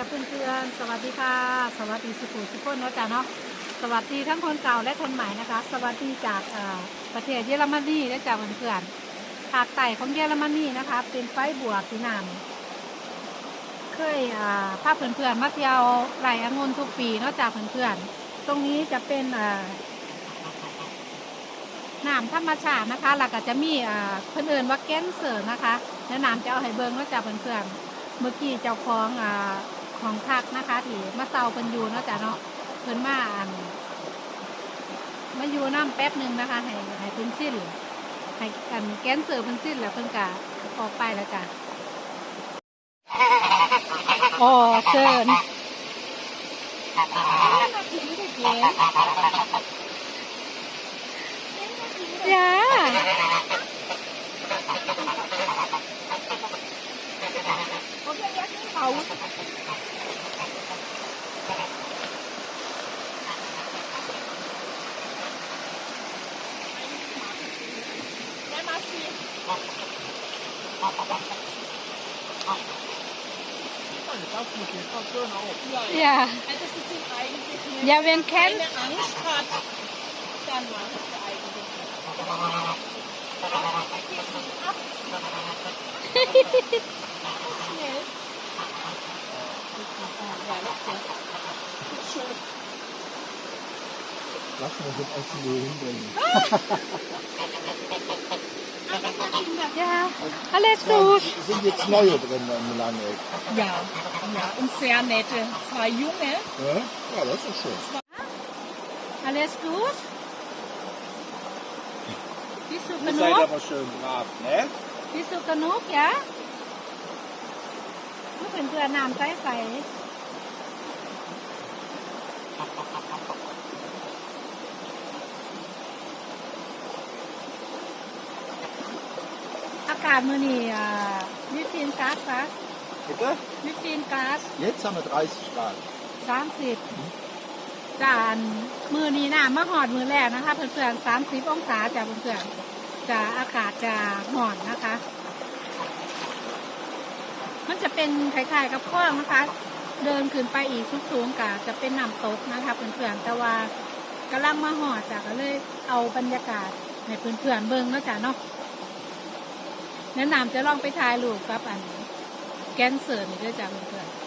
จ้าเพื่อนๆ สวัสดีค่ะ สวัสดีสุขุสุขนเนาะจ้าเนาะ สวัสดีทั้งคนเก่าและคนใหม่นะคะ สวัสดีจากประเทศเยอรมนีและจ้าเพื่อนๆภาคใต้ของเยอรมนีนะคะ เป็นไฟบวกที่นำเคยอ่าพเพื่อนๆมาเที่ยวไร่องุ่นทุกปีเนาะจ้าเพื่อนๆ ตรงนี้จะเป็นน้ำธรรมชาตินะคะแล้วก็จะมีเพื่อนเอินว่าแก้นเสริมนะคะ แล้วน้ำจะเอาให้เบิ้งเนาะจ้าเพื่อนๆเมื่อกี้เจ้าของอ่า ของพักนะคะที่มาเซาเพิ่นอยู่เนาะจ้ะเนาะเพิ่นมาอันมาอยู่น้ำแป๊บหนึ่งนะคะให้ให้เพิ่นสิ้นให้กันแกนเสือเพิ่นสิ้นแล้วเพิ่นกะออกไปแล้วจ้ะอ๋อเชิญ Ja. Also sie sind eigentlich Ja, wenn kein eine Angst hat, dann macht sie eigentlich. Lass uns das auch so hinbringen. Ja, alles gut. Es sind jetzt neue drin im Langeck. Ja, ja, und sehr nette. Zwei junge. Ja, ja das ist schön. Alles gut? Bist du Ihr seid genug? aber schön brav, ne? Bist du genug, ja? ลูกเป็นเพื่อนน้ำใสใสอากาศมือนี่อ่าวิตีนก๊าซคะ Bitte? วิตีนก๊าซ Jetzt haben wir 30 Grad. สามสิบจานมือนี้น่ะมาหอดมือแรกนะคะเพื่อนๆสามสิบองศาจากเพื่อนๆจะอากาศจะหอนนะคะ มันจะเป็นคล้ายๆกับข้องนะคะ เดินขึ้นไปอีกสูงๆกะจะเป็นน้ำตกนะคะเพื่อนๆแต่ว่ากำลังมาหอดจากก็เลยเอาบรรยากาศในเพื่อนๆเบิ้งนาะจ้ะเนาะแนะนำจะลองไปถ่ายรูปกับอันแกนเสิร์นี่ด้วยจ้ะเพื่อนๆ